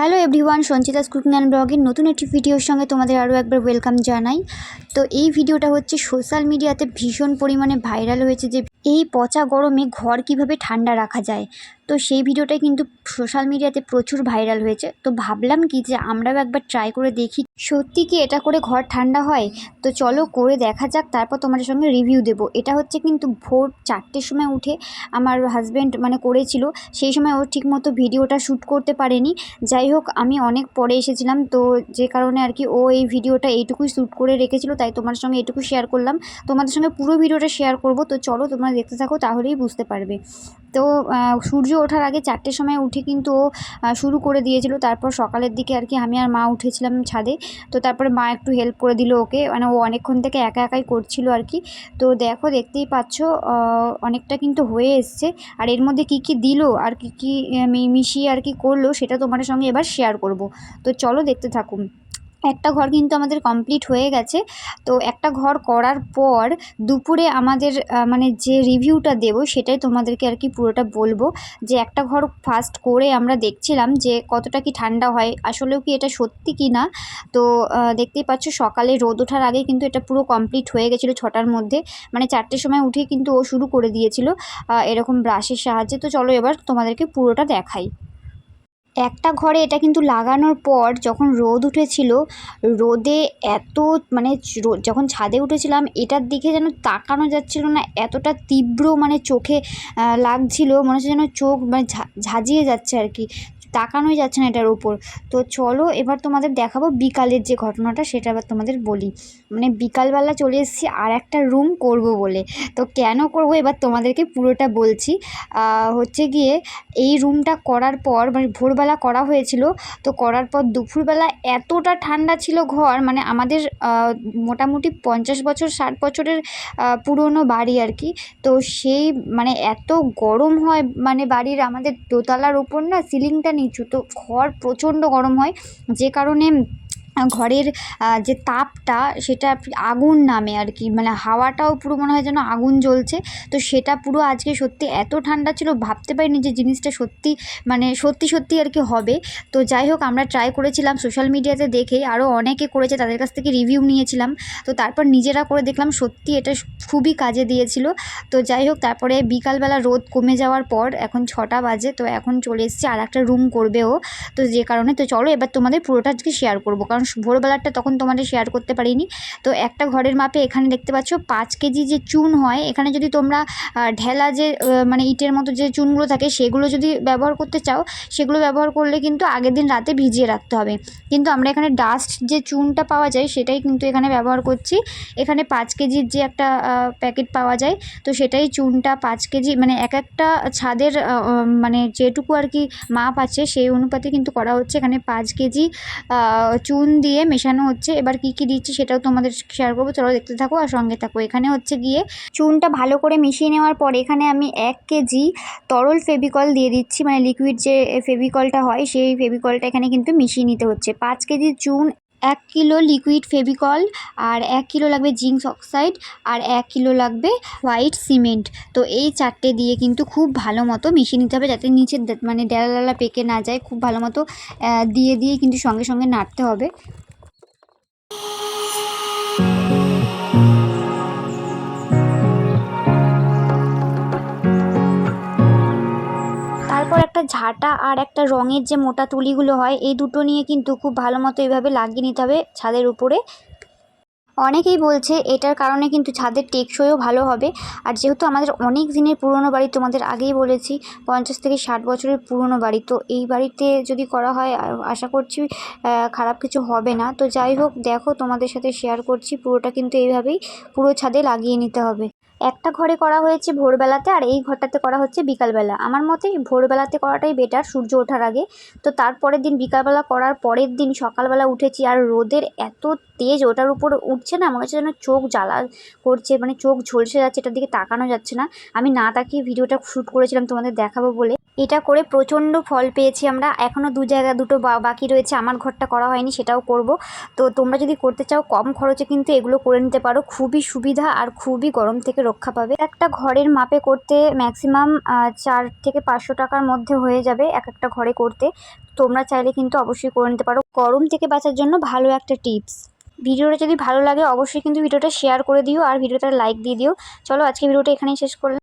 Hello everyone, Sanchita's cooking and ব্লগের নতুন একটি ভিডিওর সঙ্গে তোমাদের আরও একবার ওয়েলকাম জানাই। তো এই ভিডিওটা হচ্ছে সোশ্যাল মিডিয়াতে ভীষণ পরিমাণে ভাইরাল হয়েছে যে এই পচা গরমে ঘর কীভাবে ঠান্ডা রাখা যায়। তো সেই ভিডিওটাই কিন্তু সোশ্যাল মিডিয়াতে প্রচুর ভাইরাল হয়েছে। তো ভাবলাম কি যে আমরাও একবার ট্রাই করে দেখি, সত্যি কি এটা করে ঘর ঠান্ডা হয়? তো চলো করে দেখা যাক, তারপর তোমাদের সঙ্গে রিভিউ দেবো। এটা হচ্ছে কিন্তু ভোর চারটের সময় উঠে আমার হাজব্যান্ড মানে করেছিল, সেই সময় ও ঠিকমতো ভিডিওটা শ্যুট করতে পারেনি। যাই হোক, আমি অনেক পরে এসেছিলাম, তো যে কারণে আর কি ও এই ভিডিওটা এইটুকুই শ্যুট করে রেখেছিল, তাই তোমার সঙ্গে এটুকু শেয়ার করলাম। তোমাদের সঙ্গে পুরো ভিডিওটা শেয়ার করব, তো চলো তোমরা দেখতে থাকো, তাহলেই বুঝতে পারবে। তো সূর্য ওঠার আগে চারটের সময় উঠে কিন্তু ও শুরু করে দিয়েছিল। তারপর সকালের দিকে আর কি আমি আর মা উঠেছিলাম ছাদে। তো তারপরে মা একটু হেল্প করে দিল ওকে। মানে ও অনেকক্ষণ থেকে একা একাই করছিল আর কি। তো দেখো, দেখতেই পাচ্ছ অনেকটা কিন্তু হয়ে এসছে। আর এর মধ্যে কি কি দিল আর কি কি মিশিয়ে আর কি করল সেটা তোমাদের সঙ্গে এবার শেয়ার করব। তো চলো দেখতে থাকুন। একটা ঘর কিন্তু আমাদের কমপ্লিট হয়ে গেছে। তো একটা ঘর করার পর দুপুরে আমাদের মানে যে রিভিউটা দেব সেটাই তোমাদেরকে আর কি পুরোটা বলব। যে একটা ঘর ফার্স্ট করে আমরা দেখছিলাম যে কতটা কি ঠান্ডা হয়, আসলেও কি এটা সত্যি কি না? তো দেখতেই পাচ্ছ সকালে রোদ ওঠার আগে কিন্তু এটা পুরো কমপ্লিট হয়ে গেছিল ছটার মধ্যে। মানে চারটের সময় উঠে কিন্তু ও শুরু করে দিয়েছিল এরকম ব্রাশের সাহায্যে। তো চলো এবার তোমাদেরকে পুরোটা দেখাই। একটা ঘরে এটা কিন্তু লাগানোর পর যখন রোদ উঠেছিল, রোদে এত মানে যখন ছাদে উঠেছিলাম, এটার দিকে যেন তাকানো যাচ্ছিল না, এতটা তীব্র মানে চোখে লাগছিল, মনে হচ্ছে যেন চোখ মানে ঝাঁঝিয়ে যাচ্ছে আর কি। তাকানোই যাচ্ছে না এটার উপর। তো চলো এবার তোমাদের দেখাবো বিকালের যে ঘটনাটা, সেটা এবার তোমাদের বলি। মানে বিকালবেলা চলে এসেছি আর একটা রুম করব বলে। তো কেন করব এবার তোমাদেরকে পুরোটা বলছি। হচ্ছে গিয়ে এই রুমটা করার পর মানে ভোরবেলা করা হয়েছিল, তো করার পর দুপুরবেলা এতটা ঠান্ডা ছিল ঘর মানে আমাদের মোটামুটি পঞ্চাশ বছর, ষাট বছরের পুরনো বাড়ি আর কি। তো সেই মানে এত গরম হয় মানে বাড়ির আমাদের দোতলার ওপর না সিলিংটা নিচু। তো ঘর প্রচণ্ড গরম হয় যে কারণে ঘরের যে তাপটা সেটা আগুন নামে আর কি। মানে হাওয়াটাও পুরো মনে হয় যেন আগুন জ্বলছে। তো সেটা পুরো আজকে সত্যি এত ঠান্ডা ছিল, ভাবতে পারিনি যে জিনিসটা সত্যি মানে সত্যি সত্যি আর কি হবে। তো যাই হোক, আমরা ট্রাই করেছিলাম সোশ্যাল মিডিয়াতে দেখে আরও অনেকে করেছে, তাদের কাছ থেকে রিভিউ নিয়েছিলাম। তো তারপর নিজেরা করে দেখলাম, সত্যি এটা খুবই কাজে দিয়েছিল। তো যাই হোক, তারপরে বিকালবেলা রোদ কমে যাওয়ার পর এখন ছটা বাজে, তো এখন চলে এসেছি আর একটা রুম করবে ও। তো যে কারণে, তো চলো এবার তোমাদের পুরোটা আজকে শেয়ার করব, কারণ ভোরবেলাটা তখন তোমাদের শেয়ার করতে পারিনি। তো একটা ঘরের মাপে এখানে দেখতে পাচ্ছ পাঁচ কেজি যে চুন হয়, এখানে যদি তোমরা ঢেলা যে মানে ইটের মতো যে চুনগুলো থাকে, সেগুলো যদি ব্যবহার করতে চাও, সেগুলো ব্যবহার করলে কিন্তু আগের দিন রাতে ভিজিয়ে রাখতে হবে। কিন্তু আমরা এখানে ডাস্ট যে চুনটা পাওয়া যায়, সেটাই কিন্তু এখানে ব্যবহার করছি। এখানে পাঁচ কেজির যে একটা প্যাকেট পাওয়া যায়, তো সেটাই চুনটা পাঁচ কেজি মানে এক একটা ছাদের মানে যেটুকু আর কি মাপ আছে, সেই অনুপাতে কিন্তু করা হচ্ছে। এখানে পাঁচ কেজি চুন দিয়ে মেশানো হচ্ছে। এবার কি কি দিচ্ছি সেটাও তোমাদের শেয়ার করব। চলো দেখতে থাকো আর সঙ্গে থাকো। এখানে হচ্ছে গিয়ে চুনটা ভালো করে মিশিয়ে নেওয়ার পর এখানে আমি এক কেজি তরল ফেভিকল দিয়ে দিচ্ছি। মানে লিকুইড যে ফেভিকলটা হয়, সেই ফেভিকলটা এখানে কিন্তু মিশিয়ে নিতে হচ্ছে। পাঁচ কেজি চুন এক কিলো লিকুইড ফেভিকল আর এক কিলো লাগবে জিঙ্কস অক্সাইড আর এক কিলো লাগবে হোয়াইট সিমেন্ট তো এই চারটে দিয়ে কিন্তু খুব ভালো মতো মিশিয়ে নিতে হবে যাতে নিচে মানে ডেলা ডালা পেকে না যায়। খুব ভালো মতো দিয়ে দিয়ে কিন্তু সঙ্গে সঙ্গে নাড়তে হবে। ঝাঁটা আর একটা রঙের যে মোটা তুলিগুলো হয়, এই দুটো নিয়ে কিন্তু খুব ভালো মতো এইভাবে লাগিয়ে নিতে হবে ছাদের উপরে। অনেকেই বলছে এটার কারণে কিন্তু ছাদের টেকসইও ভালো হবে। আর যেহেতু আমাদের অনেক দিনের পুরনো বাড়ি, তোমাদের আগেই বলেছি, পঞ্চাশ থেকে ষাট বছরের পুরনো বাড়ি। তো এই বাড়িতে যদি করা হয় আশা করছি খারাপ কিছু হবে না। তো যাই হোক, দেখো তোমাদের সাথে শেয়ার করছি, পুরোটা কিন্তু এইভাবেই পুরো ছাদে লাগিয়ে নিতে হবে। একটা ঘরে করা হয়েছে ভোরবেলাতে আর এই ঘরটাতে করা হচ্ছে বিকালবেলা। আমার মতে ভোরবেলাতে করাটাই বেটার সূর্য ওঠার আগে। তো তারপরের দিন বিকালবেলা করার পরের দিন সকালবেলা উঠেছি আর রোদের এত তেজ ওটার উপর উঠছে না মনে হচ্ছে যেন চোখ জ্বালা করছে মানে চোখ ঝলসে যাচ্ছে, এটার দিকে তাকানো যাচ্ছে না। আমি না তাকিয়ে ভিডিওটা শ্যুট করেছিলাম তোমাদের দেখাবো বলে। এটা করে প্রচণ্ড ফল পেয়েছি আমরা। এখনও দু জায়গা দুটো বাকি রয়েছে। আমার ঘরটা করা হয়নি, সেটাও করব। তো তোমরা যদি করতে চাও, কম খরচে কিন্তু এগুলো করে নিতে পারো। খুবই সুবিধা আর খুবই গরম থেকে রক্ষা পাবে। একটা ঘরের মাপে করতে ম্যাক্সিমাম চার থেকে পাঁচশো টাকার মধ্যে হয়ে যাবে এক একটা ঘরে করতে। তোমরা চাইলে কিন্তু অবশ্যই করে নিতে পারো। গরম থেকে বাঁচার জন্য ভালো একটা টিপস। ভিডিওটা যদি ভালো লাগে, অবশ্যই কিন্তু ভিডিওটা শেয়ার করে দিও আর ভিডিওটা লাইক দিয়ে দিও। চলো আজকে ভিডিওটা এখানেই শেষ করলাম।